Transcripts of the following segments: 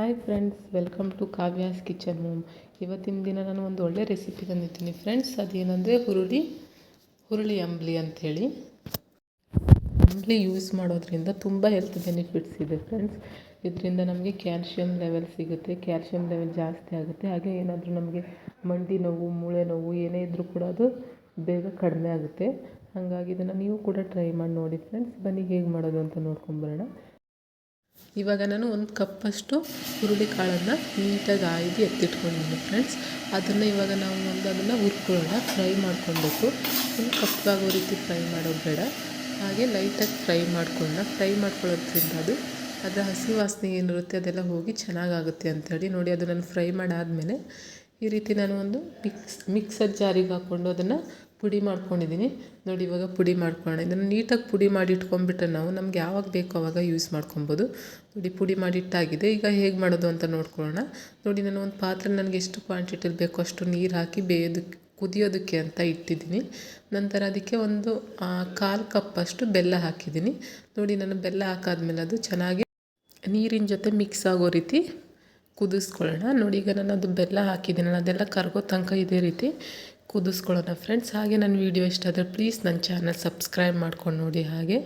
Hi friends welcome to Kavya's kitchen home ಇವತ್ತಿನ ದಿನ ನಾನು ಒಂದು ಒಳ್ಳೆ ರೆಸಿಪಿ ತಂದಿದ್ದೀನಿ. ಫ್ರೆಂಡ್ಸ್ ಅದೇನಂದರೆ ಹುರುಳಿ ಹುರುಳಿ ಅಂಬ್ಲಿ ಅಂಥೇಳಿ. ಅಂಬ್ಲಿ ಯೂಸ್ ಮಾಡೋದ್ರಿಂದ ತುಂಬ ಹೆಲ್ತ್ ಬೆನಿಫಿಟ್ಸ್ ಇದೆ ಫ್ರೆಂಡ್ಸ್ ಇದರಿಂದ ನಮಗೆ ಕ್ಯಾಲ್ಶಿಯಂ ಲೆವೆಲ್ ಸಿಗುತ್ತೆ ಕ್ಯಾಲ್ಶಿಯಂ ಲೆವೆಲ್ ಜಾಸ್ತಿ ಆಗುತ್ತೆ. ಹಾಗೆ ಏನಾದರೂ ನಮಗೆ ಮಂಡಿ ನೋವು, ಮೂಳೆ ನೋವು, ಏನೇ ಇದ್ದರೂ ಕೂಡ ಅದು ಬೇಗ ಕಡಿಮೆ ಆಗುತ್ತೆ. ಹಾಗಾಗಿ ಇದನ್ನು ನೀವು ಕೂಡ ಟ್ರೈ ಮಾಡಿ ನೋಡಿ ಫ್ರೆಂಡ್ಸ್ ಬನ್ನಿ ಹೇಗೆ ಮಾಡೋದು ಅಂತ ನೋಡ್ಕೊಂಬರೋಣ ಇವಾಗ ನಾನು ಒಂದು ಕಪ್ಪಷ್ಟು ಹುರುಳಿ ಕಾಳನ್ನು ನೀಟಾಗಿ ಆಯ್ದು ಎತ್ತಿಟ್ಕೊಂಡಿದ್ದೀನಿ ಫ್ರೆಂಡ್ಸ್. ಅದನ್ನು ಇವಾಗ ನಾವು ಒಂದು ಅದನ್ನು ಹುರ್ಕೊಳ್ಳೋಣ, ಫ್ರೈ ಮಾಡ್ಕೊಳ್ಬೇಕು. ಒಂದು ಕಪ್ಪಾಗೋ ರೀತಿ ಫ್ರೈ ಮಾಡೋದು ಬೇಡ. ಹಾಗೆ ಲೈಟಾಗಿ ಫ್ರೈ ಮಾಡ್ಕೊಳ್ಳೋಣ. ಫ್ರೈ ಮಾಡ್ಕೊಳ್ಳೋದ್ರಿಂದ ಅದು, ಅದರ ಹಸಿ ವಾಸನೆ ಏನಿರುತ್ತೆ ಅದೆಲ್ಲ ಹೋಗಿ ಚೆನ್ನಾಗಾಗುತ್ತೆ ಅಂಥೇಳಿ ನೋಡಿ, ಅದು ನಾನು ಫ್ರೈ ಮಾಡಾದಮೇಲೆ ಈ ರೀತಿ ನಾನು ಒಂದು ಮಿಕ್ಸ್, ಮಿಕ್ಸರ್ ಜಾರಿಗೆ ಹಾಕ್ಕೊಂಡು ಅದನ್ನು ಪುಡಿ ಮಾಡ್ಕೊಂಡಿದ್ದೀನಿ ನೋಡಿ, ಇವಾಗ ಪುಡಿ ಮಾಡ್ಕೊಳ್ಳೋಣ. ಇದನ್ನು ನೀಟಾಗಿ ಪುಡಿ ಮಾಡಿ ಇಟ್ಕೊಂಡ್ಬಿಟ್ರೆ ನಾವು ನಮ್ಗೆ ಯಾವಾಗ ಬೇಕೋ ಆವಾಗ ಯೂಸ್ ಮಾಡ್ಕೊಬೋದು ನೋಡಿ, ಪುಡಿ ಮಾಡಿ ಇಟ್ಟಾಗಿದೆ. ಈಗ ಹೇಗೆ ಮಾಡೋದು ಅಂತ ನೋಡ್ಕೊಳ್ಳೋಣ. ನೋಡಿ, ನಾನು ಒಂದು ಪಾತ್ರೆ ನನಗೆ ಎಷ್ಟು ಕ್ವಾಂಟಿಟಿಲಿ ಬೇಕೋ ಅಷ್ಟು ನೀರು ಹಾಕಿ ಬೇಯೋದಕ್ಕೆ, ಕುದಿಯೋದಕ್ಕೆ ಅಂತ ಇಟ್ಟಿದ್ದೀನಿ. ನಂತರ ಅದಕ್ಕೆ ಒಂದು ಕಾಲು ಕಪ್ಪಷ್ಟು ಬೆಲ್ಲ ಹಾಕಿದ್ದೀನಿ. ನೋಡಿ, ನಾನು ಬೆಲ್ಲ ಹಾಕಾದ್ಮೇಲೆ ಅದು ಚೆನ್ನಾಗಿ ನೀರಿನ ಜೊತೆ ಮಿಕ್ಸ್ ಆಗೋ ರೀತಿ ಕುದಿಸ್ಕೊಳ್ಳೋಣ. ನೋಡಿ, ಈಗ ನಾನು ಅದು ಬೆಲ್ಲ ಹಾಕಿದ್ದೀನಿ. ಅದೆಲ್ಲ ಕರಗೋ ತನಕ ಇದೇ ರೀತಿ ಕುದಿಸ್ಕೊಳ್ಳೋಣ ಫ್ರೆಂಡ್ಸ್ ಹಾಗೆ ನನ್ನ ವೀಡಿಯೋ ಇಷ್ಟ ಆದರೆ ಪ್ಲೀಸ್ ನನ್ನ ಚಾನಲ್ ಸಬ್ಸ್ಕ್ರೈಬ್ ಮಾಡ್ಕೊಂಡು ನೋಡಿ ಹಾಗೆ.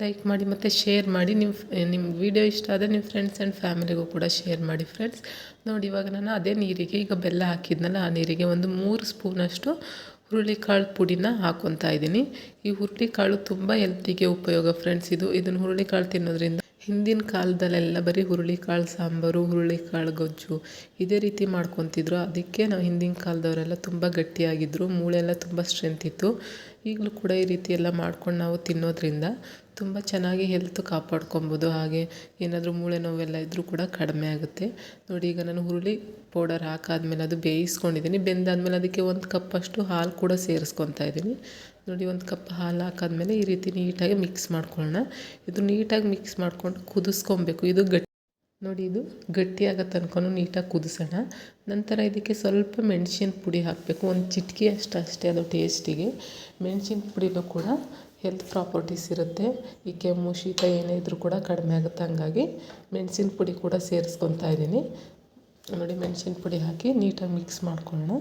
ಲೈಕ್ ಮಾಡಿ ಮತ್ತು ಶೇರ್ ಮಾಡಿ. ನಿಮ್ಮ ನಿಮ್ಮ ವೀಡಿಯೋ ಇಷ್ಟ ಆದರೆ ನಿಮ್ಮ ಫ್ರೆಂಡ್ಸ್ ಆ್ಯಂಡ್ ಫ್ಯಾಮಿಲಿಗೂ ಕೂಡ ಶೇರ್ ಮಾಡಿ ಫ್ರೆಂಡ್ಸ್ ನೋಡಿ ಇವಾಗ ನಾನು ಅದೇ ನೀರಿಗೆ ಈಗ ಬೆಲ್ಲ ಹಾಕಿದ್ನಲ್ಲ, ಆ ನೀರಿಗೆ ಒಂದು ಮೂರು ಸ್ಪೂನಷ್ಟು ಹುರುಳಿಕಾಳು ಪುಡಿನ ಹಾಕ್ಕೊತಾ ಇದ್ದೀನಿ. ಈ ಹುರುಳಿಕಾಳು ತುಂಬ ಹೆಲ್ತಿಗೆ ಉಪಯೋಗ ಫ್ರೆಂಡ್ಸ್ ಇದು, ಇದನ್ನು ಹುರುಳಿಕಾಳು ತಿನ್ನೋದ್ರಿಂದ ಹಿಂದಿನ ಕಾಲದಲ್ಲೆಲ್ಲ ಬರೀ ಹುರುಳಿಕಾಳು ಸಾಂಬಾರು, ಹುರುಳಿಕಾಳು ಗೊಜ್ಜು ಇದೇ ರೀತಿ ಮಾಡ್ಕೊತಿದ್ರು. ಅದಕ್ಕೆ ನಾವು ಹಿಂದಿನ ಕಾಲದವರೆಲ್ಲ ತುಂಬ ಗಟ್ಟಿಯಾಗಿದ್ದರು ಮೂಳೆ ಎಲ್ಲ ತುಂಬ ಸ್ಟ್ರೆಂತ್ ಇತ್ತು. ಈಗಲೂ ಕೂಡ ಈ ರೀತಿ ಎಲ್ಲ ಮಾಡ್ಕೊಂಡು ನಾವು ತಿನ್ನೋದ್ರಿಂದ ತುಂಬ ಚೆನ್ನಾಗಿ ಹೆಲ್ತ್ ಕಾಪಾಡ್ಕೊಬೋದು. ಹಾಗೆ ಏನಾದರೂ ಮೂಳೆ ನೋವೆಲ್ಲ ಇದ್ದರೂ ಕೂಡ ಕಡಿಮೆ ಆಗುತ್ತೆ. ನೋಡಿ, ಈಗ ನಾನು ಹುರುಳಿ ಪೌಡರ್ ಹಾಕಾದ್ಮೇಲೆ ಅದು ಬೇಯಿಸ್ಕೊಂಡಿದ್ದೀನಿ. ಬೆಂದಾದ್ಮೇಲೆ ಅದಕ್ಕೆ ಒಂದು ಕಪ್ಪಷ್ಟು ಹಾಲು ಕೂಡ ಸೇರಿಸ್ಕೊತಾ ಇದ್ದೀನಿ. ನೋಡಿ, ಒಂದು ಕಪ್ ಹಾಲು ಹಾಕಾದ್ಮೇಲೆ ಈ ರೀತಿ ನೀಟಾಗಿ ಮಿಕ್ಸ್ ಮಾಡ್ಕೊಳ್ಳೋಣ. ಇದು ನೀಟಾಗಿ ಮಿಕ್ಸ್ ಮಾಡ್ಕೊಂಡು ಕುದಿಸ್ಕೊಬೇಕು. ಇದು ಗಟ್ಟಿ. ನೋಡಿ, ಇದು ಗಟ್ಟಿಯಾಗೋ ತನಕ ನೀಟಾಗಿ ಕುದಿಸೋಣ. ನಂತರ ಇದಕ್ಕೆ ಸ್ವಲ್ಪ ಮೆಣಸಿನ ಪುಡಿ ಹಾಕಬೇಕು. ಒಂದು ಚಿಟಿಕೆ ಅಷ್ಟು ಅಷ್ಟೇ ಅದು ಟೇಸ್ಟಿಗೆ ಮೆಣಸಿನ ಪುಡಿನೂ ಕೂಡ ಹೆಲ್ತ್ ಪ್ರಾಪರ್ಟೀಸ್ ಇರುತ್ತೆ. ಈ ಕೆಮ್ಮು, ಶೀತ ಏನೇ ಇದ್ದರೂ ಕೂಡ ಕಡಿಮೆ ಆಗುತ್ತೆ. ಹಂಗಾಗಿ ಮೆಣಸಿನ ಪುಡಿ ಕೂಡ ಸೇರಿಸ್ಕೊತಾ ಇದ್ದೀನಿ. ನೋಡಿ, ಮೆಣಸಿನ ಪುಡಿ ಹಾಕಿ ನೀಟಾಗಿ ಮಿಕ್ಸ್ ಮಾಡ್ಕೊಳ್ಳೋಣ.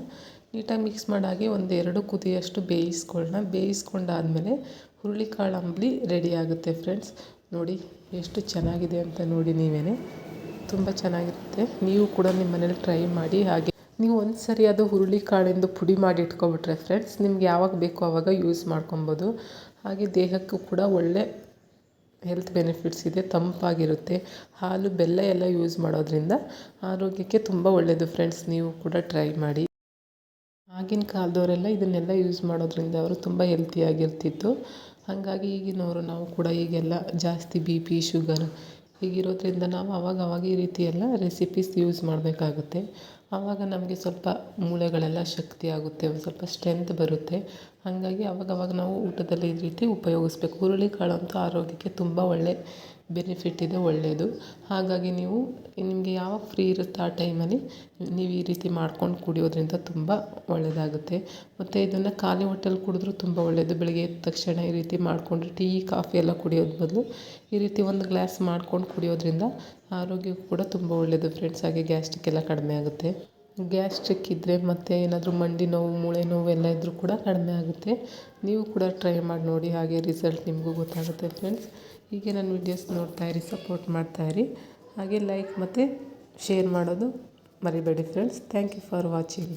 ನೀಟಾಗಿ ಮಿಕ್ಸ್ ಮಾಡಾಗಿ ಒಂದು ಎರಡು ಕುದಿಯಷ್ಟು ಬೇಯಿಸ್ಕೊಳ್ಳೋಣ. ಬೇಯಿಸ್ಕೊಂಡಾದಮೇಲೆ ಹುರುಳಿಕಾಳು ಅಂಬಲಿ ರೆಡಿ ಆಗುತ್ತೆ ಫ್ರೆಂಡ್ಸ್ ನೋಡಿ, ಎಷ್ಟು ಚೆನ್ನಾಗಿದೆ ಅಂತ ನೋಡಿ ನೀವೇ ತುಂಬ ಚೆನ್ನಾಗಿರುತ್ತೆ. ನೀವು ಕೂಡ ನಿಮ್ಮ ಮನೇಲಿ ಟ್ರೈ ಮಾಡಿ. ಹಾಗೆ ನೀವು ಒಂದು ಸರಿ ಅದು ಹುರುಳಿಕಾಳಿಂದು ಪುಡಿ ಮಾಡಿ ಇಟ್ಕೊಬಿಟ್ರೆ ಫ್ರೆಂಡ್ಸ್ ನಿಮ್ಗೆ ಯಾವಾಗ ಬೇಕೋ ಆವಾಗ ಯೂಸ್ ಮಾಡ್ಕೊಬೋದು. ಹಾಗೆ ದೇಹಕ್ಕೂ ಕೂಡ ಒಳ್ಳೆ ಹೆಲ್ತ್ ಬೆನಿಫಿಟ್ಸ್ ಇದೆ, ತಂಪಾಗಿರುತ್ತೆ. ಹಾಲು, ಬೆಲ್ಲ ಎಲ್ಲ ಯೂಸ್ ಮಾಡೋದ್ರಿಂದ ಆರೋಗ್ಯಕ್ಕೆ ತುಂಬ ಒಳ್ಳೆಯದು ಫ್ರೆಂಡ್ಸ್ ನೀವು ಕೂಡ ಟ್ರೈ ಮಾಡಿ. ಆಗಿನ ಕಾಲದವರೆಲ್ಲ ಇದನ್ನೆಲ್ಲ ಯೂಸ್ ಮಾಡೋದ್ರಿಂದ ಅವರು ತುಂಬ ಹೆಲ್ತಿಯಾಗಿರ್ತಿತ್ತು ಹಾಗಾಗಿ ಈಗಿನವರು ನಾವು ಕೂಡ ಈಗೆಲ್ಲ ಜಾಸ್ತಿ ಬಿ ಪಿ ಶುಗರ್ ಹೀಗಿರೋದ್ರಿಂದ ನಾವು ಅವಾಗ ಈ ರೀತಿ ಎಲ್ಲ ರೆಸಿಪೀಸ್ ಯೂಸ್ ಮಾಡಬೇಕಾಗುತ್ತೆ. ಆವಾಗ ನಮಗೆ ಸ್ವಲ್ಪ ಮೂಳೆಗಳೆಲ್ಲ ಶಕ್ತಿ ಆಗುತ್ತೆ, ಒಂದು ಸ್ವಲ್ಪ ಸ್ಟ್ರೆಂತ್ ಬರುತ್ತೆ. ಹಾಗಾಗಿ ಅವಾಗವಾಗ ನಾವು ಊಟದಲ್ಲಿ ಈ ರೀತಿ ಉಪಯೋಗಿಸ್ಬೇಕು. ಹುರುಳಿಕಾಳು ಅಂತೂ ಆರೋಗ್ಯಕ್ಕೆ ತುಂಬ ಒಳ್ಳೆ ಬೆನಿಫಿಟ್ ಇದೆ ಒಳ್ಳೆಯದು ಹಾಗಾಗಿ ನೀವು ನಿಮಗೆ ಯಾವಾಗ ಫ್ರೀ ಇರುತ್ತೆ ಆ ಟೈಮಲ್ಲಿ ನೀವು ಈ ರೀತಿ ಮಾಡ್ಕೊಂಡು ಕುಡಿಯೋದ್ರಿಂದ ತುಂಬ ಒಳ್ಳೆಯದಾಗುತ್ತೆ ಮತ್ತು ಇದನ್ನು ಖಾಲಿ ಹೊಟ್ಟೆಲಿ ಕುಡಿದ್ರೂ ತುಂಬ ಒಳ್ಳೆಯದು ಬೆಳಗ್ಗೆ ಎದ್ದ ತಕ್ಷಣ ಈ ರೀತಿ ಮಾಡಿಕೊಂಡು ಟೀ, ಕಾಫಿ ಎಲ್ಲ ಕುಡಿಯೋದು ಬದಲು ಈ ರೀತಿ ಒಂದು ಗ್ಲಾಸ್ ಮಾಡ್ಕೊಂಡು ಕುಡಿಯೋದ್ರಿಂದ ಆರೋಗ್ಯಕ್ಕೂ ಕೂಡ ತುಂಬ ಒಳ್ಳೆಯದು ಫ್ರೆಂಡ್ಸ್ ಹಾಗೆ ಗ್ಯಾಸ್ಟ್ರಿಕ್ ಎಲ್ಲ ಕಡಿಮೆ ಆಗುತ್ತೆ. ಗ್ಯಾಸ್ಟ್ರಿಕ್ ಇದ್ದರೆ ಮತ್ತು ಏನಾದರೂ ಮಂಡಿ ನೋವು, ಮೂಳೆ ನೋವು ಎಲ್ಲ ಇದ್ದರೂ ಕೂಡ ಕಡಿಮೆ ಆಗುತ್ತೆ. ನೀವು ಕೂಡ ಟ್ರೈ ಮಾಡಿ ನೋಡಿ, ಹಾಗೆ ರಿಸಲ್ಟ್ ನಿಮಗೂ ಗೊತ್ತಾಗುತ್ತೆ ಫ್ರೆಂಡ್ಸ್ ಹೀಗೆ ನನ್ನ ವೀಡಿಯೋಸ್ ನೋಡ್ತಾಯಿರಿ ಸಪೋರ್ಟ್ ಮಾಡ್ತಾಯಿರಿ ಹಾಗೆ ಲೈಕ್ ಮತ್ತು ಶೇರ್ ಮಾಡೋದು ಮರಿಬೇಡಿ friends thank you for watching